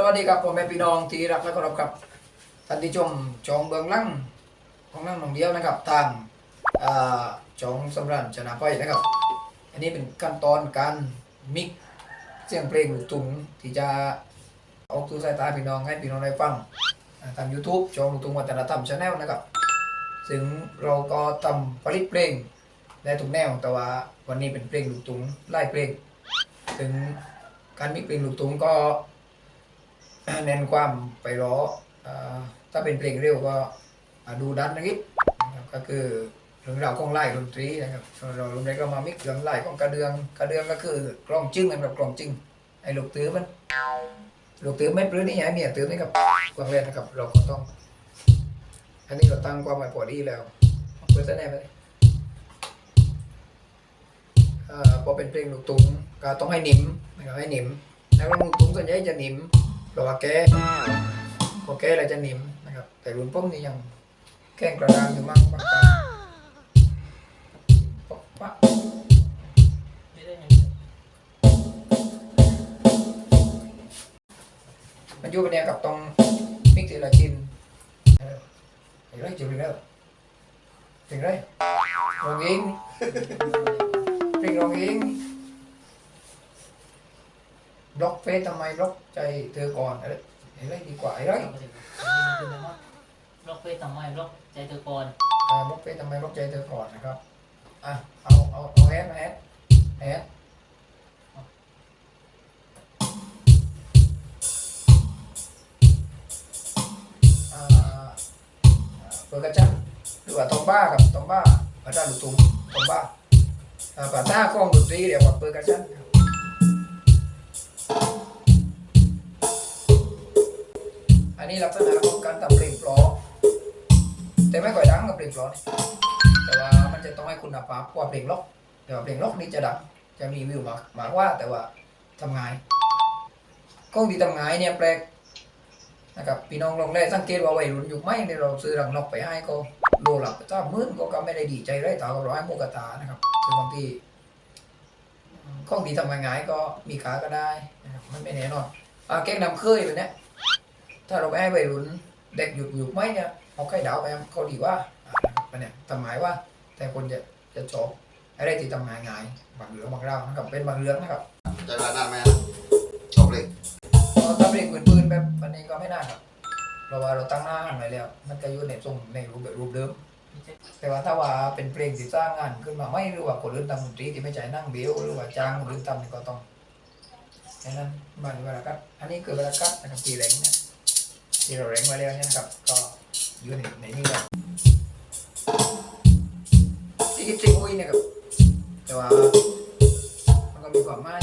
สวัสดีครับผมแม่พี่น้องที่รักและเคารพครับท่านที่ชมจองเบืองหลังของนั่งหนองเดียวนะครับทางอ่าจองสำรันชนะไปนะครับ อันนี้เป็นขั้นตอนการมิกซ์เสียงเพลงลูกทุ่งที่จะออกสู่สายตาพี่น้องให้พี่น้องได้ฟังทาง YouTube จองลูกทุ่งวัฒนธรรมชาแนลนะครับ ซึ่งเราก็ทำผลิตเพลงได้ทุกแนวแต่ว่าวันนี้เป็นเพลงลูกทุ่งไล่เพลงถึงการมิกซ์เพลงลูกทุ่งก็ เน้นความไปร้อถ้าเป็นเพลงเร็วก็ดูดันนิดนะครับก็คือเรื่องราวของไล่ดนตรีนะครับเราลงได้ก็มามิกซ์เรื่องไล่ของกระเดืองกระเดืองก็คือกลองจึ้งนะครับกลองจึ้งไอ้ลูกตื้อมันลูกตื้อไม่ปลื้มนี่ไงเมียตื้อนี่กับกวางเล่นนะครับ เราก็ต้อง อันนี้เราตั้งความหมายพอดีแล้วเปิดแน่ไปเอ่าพอเป็นเพลงลูกตุ้งก็ต้องให้หนิมนะครับให้หนิมแล้วลูกตุ้งส่วนใหญ่จะหนิม เพราะว่าแก้พอแกอะไรจะนิ่มนะครับ แต่รุ่นป้อมนี่ยังแก้งกระดานอยู่มั่งบางตาปะปะมันอยู่กันเนี่ยกับตรงมิกซ์ทีละชิ้นเออเห็นไรจุดแล้วถึงไรรองเองเพลงรองเอง บล็อกเฟซทำไมบล็อกใจเธอก่อนอะไรเห็นไรดีกว่าไอ้ไรบล็อกเฟซทำไมบล็อกใจเธอก่อนอ่าบล็อกเฟซทำไมบล็อกใจเธอก่อนนะครับอะเอาเอาเอาแอดมาแอดแอดอ่าเปิดกระจังหรือว่าตองบ้ากับตองบ้าภาษาลูกทุ่งตองบ้าอ่าภาษาของดนตรีเรียกว่าเปิดกระจังครับ อันนี้ลักษณะของการทำเพลงเพราะแต่ไม่ค่อยดังกับเพลงเพราะแต่ว่ามันจะต้องให้คุณภาพกว่าเพลงล็อก แต่ว่าเพลงล็อกนี่จะดังจะมีวิวมากมากว่าแต่ว่าทำไงายกล้องที่ทำไงายเนี่ยแปลกนะครับพี่น้องลองแรสังเกตว่าวัยรุ่นยุคใหม่เนี่ยเราซื้อรังนกไปให้ก็โลละถ้ามื่นก็ก็ไม่ได้ดีใจไรต่อกับร้อยมูกะตานะครับคือบางทีกล้องที่ทำงายก็มีขาก็ได้นะครับมันไม่แน่นอนอ่าแกงนำเคยแบบเนี้ย ถ้าเราไปให้วัยรุ่นเด็กหยุดยุคใหม่เนี่ยเอาไข่ดาวไปเขาดีว่าอ่านะครับเนี่ยทำหมายว่า แต่คนจะจะจบอะไรที่ทำงายง่ายบางเหลืองบางเรานะครับเป็นบางเรื่องนะครับใจร้านนานไหมครับจบเลยเราถ้าเป็นปืนๆแบบวันนี้ก็ไม่น่าครับเพราะว่าเราตั้งหน้าหันไว้แล้ว มันจะอยู่ในทรงในรูปแบบรูปเดิม แต่ว่าถ้าว่าเป็นเพลงที่สร้างงานขึ้นมาไม่หรือว่าคนอื่นทำดนตรีที่ไม่ใช่นั่งเบลหรือว่าจ้างคนอื่นทำนี่ก็ต้องแค่นั้นมันเวลาคัดอันนี้คือเวลาคัดนะครับตีแรงเนี่ย ที่เราแรงไว้แล้วเนี่ยนะครับ ก็อยู่ในในนี้เลยที่คิดจริงอุ้ยเนี่ยครับ แต่ว่ามันก็มีความหมา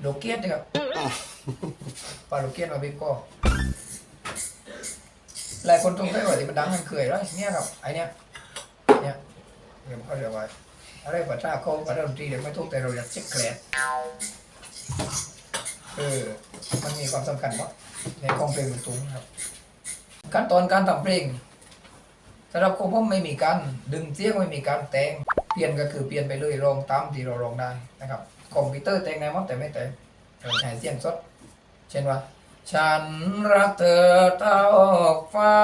โลเกียสนะครับปลาลูกเกียนมาบิ๊กก็หลายคนตรงได้ว่าที่มันดังมันเคยแล้วเนี่ยครับไอเนี้ย เดี๋ยวเขาเรียกว่าอะไรภาษาเขาภาษาดนตรีเดี๋ยวไม่ถูกแต่เราอยากเช็คแคลเออมันมีความสำคัญมากในกองเพลงลูกทุ่งครับ ขั้นตอนการทำเพลงสำหรับผมผมไม่มีการดึงเสียงไม่มีการแต่งเปลี่ยนก็คือเปลี่ยนไปเลยร้องตามที่เราร้องได้นะครับคอมพิวเตอร์แต่งไงมั้งแต่ไม่แต่งเราใช้เสียงสดเช่นว่า ฉันรักเธอเท่าฟ้า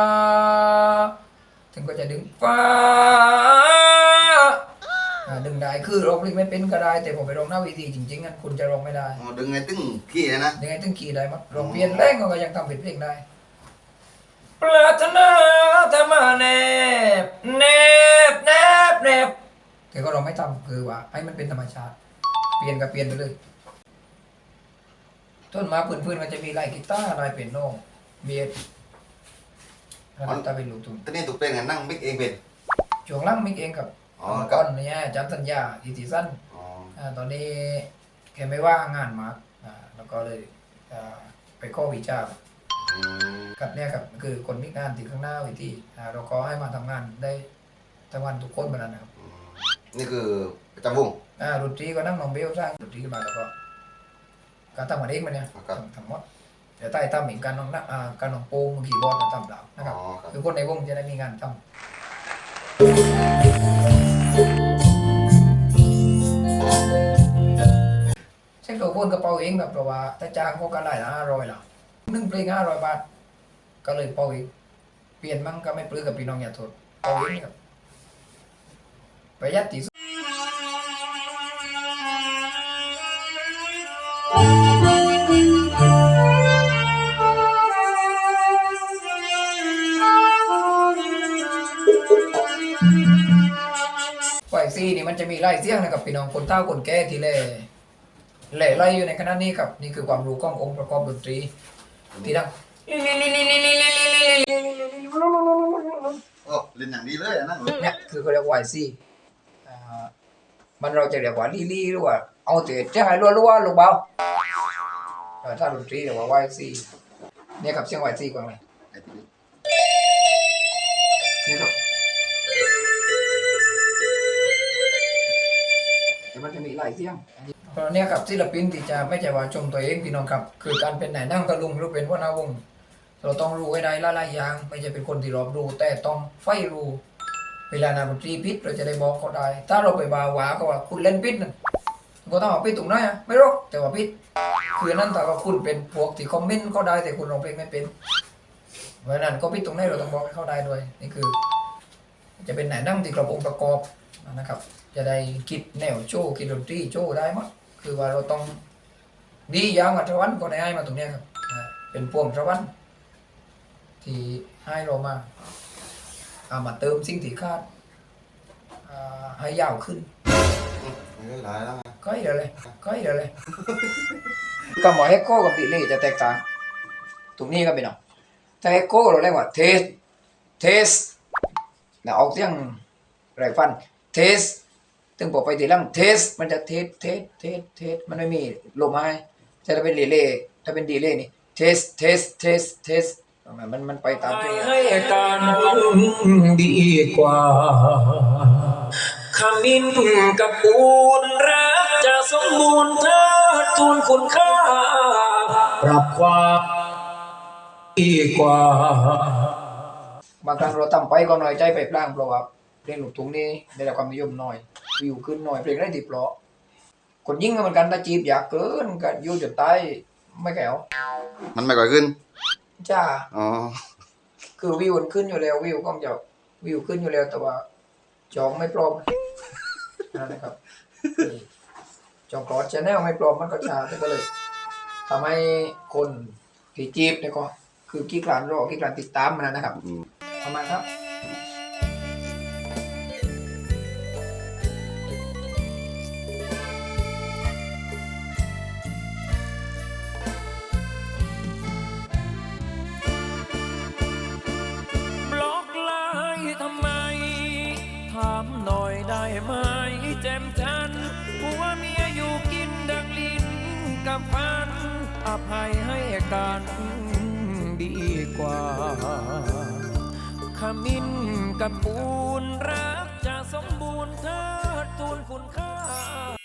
ถึงก็จะดึงฟ้า อ่าดึงได้คือร้องเพลงไม่เป็นก็ได้ แต่ผมไปร้องหน้าเวทีจริงๆงั้นคุณจะร้องไม่ได้อ๋อดึงไงตึ้งขี้นะนะ ยังไงถึงขี่ได้มั้งร้องเพี้ยนแรงก็ยังทำเป็นเพลงได้ปรารถนาธรรมาแนบแนบแนบแนบแต่ก็เราไม่ทำคือว่าให้มันเป็นธรรมชาติ เปลี่ยนก็เปลี่ยนไปเลย ต้นไม้พื้นๆมันจะมีลายกีตาร์ลายเปียโนเบียดแล้วก็ตาเป็นลูกทุ่งตอนนี้ถูกเป็นไงนั่งมิกเองเป็นช่วงหล่างมิกเองกับ อ๋อเมื่อกัก่บอนเนี่ยอาจารย์สัญญาอิทธิสั้นอ๋ออ่าตอนนี้แกไม่ว่างงานมากอ่าแล้วก็เลยอ่าไปข้อวิจารณ์อืมกับเนี่ยครับคือคนมิกงานที่ข้างหน้าเวิธีอ่าเราก็ให้มาทำงานได้ทั้งวันทุกคนเหมือนกันนะครับอืมนี่คือประจำวงอ่าดนตรีก็นั่งน้องเบลสร้างดนตรีขึ้นมาแล้วก็การทำกันเองมันเนี่ยครับทำทั้งหมดเดี๋ยวใต้ตั้มอีกการน้องนักอ่าการน้องโป้งคีย์บอร์ดมาทำเปล่านะครับอ๋อครับคือคนในวงจะได้มีงานทำ ตัวคนกระเป๋าเองแบบเพราะว่าถ้าจ้างเขาก็ไล่ละห้าร้อยละหนึ่งเพลงห้าร้อยบาท ก็เลยเป่าเองเปลี่ยนมั่งก็ไม่ปลื้มกับพี่น้องอย่าโทษเป่าเองครับประหยัดที่สุดไฟซีนี่มันจะมีไล่เสียงนะครับพี่น้องคนเฒ่าคนแก่ทีเล่ เล่ไล่อยู่ในขณะนี้ครับ นี่คือความรู้ขององค์ประกอบดนตรีที่ดังโอ้เล่นอย่างดีเลยอะนั่งเนี่ยคือเขาเรียกว่าไอซี่อ่ามันเราจะเรียกว่าลี่ลี่หรือว่าเอาแต่จะให้รัวๆลูกเบาเออถ้าดนตรีเรียกว่าไวซี่เนี่ยครับเสียงไวซี่กว่าไงไอ้ที่นี่ครับแต่มันจะมีหลายเสียง ตอนนี้ยครับศิลปินที่จะไม่ใช่ว่าชมตัวเองพี่น้องครับ คือการเป็นไหนนั่งตะลุงหรือเป็นหัวนาวง เราต้องรู้ให้ได้หลายยาง ไม่ใช่เป็นคนที่รอบรู้แต่ต้องไฟรู้เวลานาดนตรีพิษเราจะได้บอกเขาได้ ถ้าเราไปบาหวาก็ว่าคุณเล่นพิษนั่นก็ต้องเอาพิษตรงไหนอะไม่รู้แต่ว่าพิษคือนั่นแต่ว่าคุณเป็นพวกที่คอมเมนต์เขาได้แต่คุณร้องเพลงไม่เป็นเพราะนั้นก็พิษตรงไหนเราต้องบอกให้เขาได้ด้วยนี่คือ จะเป็นไหนนั่งที่กระองประกอบนะครับ จะได้คิดแนวโชว์คิดดนตรีโชว์ได้หมั้ง คือว่าเราต้องดีอย่างวัตวันก็ได้ให้มาตรงเนี้ยครับอ่าเป็นพวงตะวัน ที่ให้เรามาเอามาเติมสิ่งที่ขาดอ่าให้ยาวขึ้นไม่ได้หลายแล้วนะก็อีกเลยก็อีกเลยก็หมอเฮโก้กับดิลี่จะแตกต่างตรงนี้ก็เป็นเนาะถ้าเฮโก้เราเรียกว่าเทสเทสแล้วออกเสียงไรฟันเทส ถึงพอไปทีหลังเทส มันจะเทสเทสเทสเทสมันไม่มีลมหายแต่ถ้าเป็นดีเลย์ถ้าเป็นดีเลย์นี่เทสเทสเทสเทสมันมันไปตามที่ให้การดีกว่าขมิ้นกับปูนรักจะสมบูรณ์เธอทูลคุณค่าปรับความดีกว่า บางครั้งเราทำไปก็น้อยใจไปพลางเพราะว่า เพลงลูกทุ่งนี่ได้รับความนิยมน้อย วิวขึ้นน้อยเพลงได้ติดเพราะคนยิ่งก็เหมือนกันถ้าจีบอยากเกินก็อยู่จนตายไม่แก้วมันไม่ก่อยขึ้น จ้า อ๋อ คือวิวมันขึ้นอยู่แล้ว วิวก็จะวิวขึ้นอยู่แล้วแต่ว่า จองไม่ปลอมนั่นนะครับนี่จองกรอดชแนลไม่ปลอมมันก็ช้าแต่ก็เลยทำให้คนที่จีบเนี่ยก็คือกี้กลานรอกี้กลานติดตามมันนะครับอืมประมาณครับบ กว่า ขมิ้นกับปูนรักจะสมบูรณ์เธอทูลคุณค่า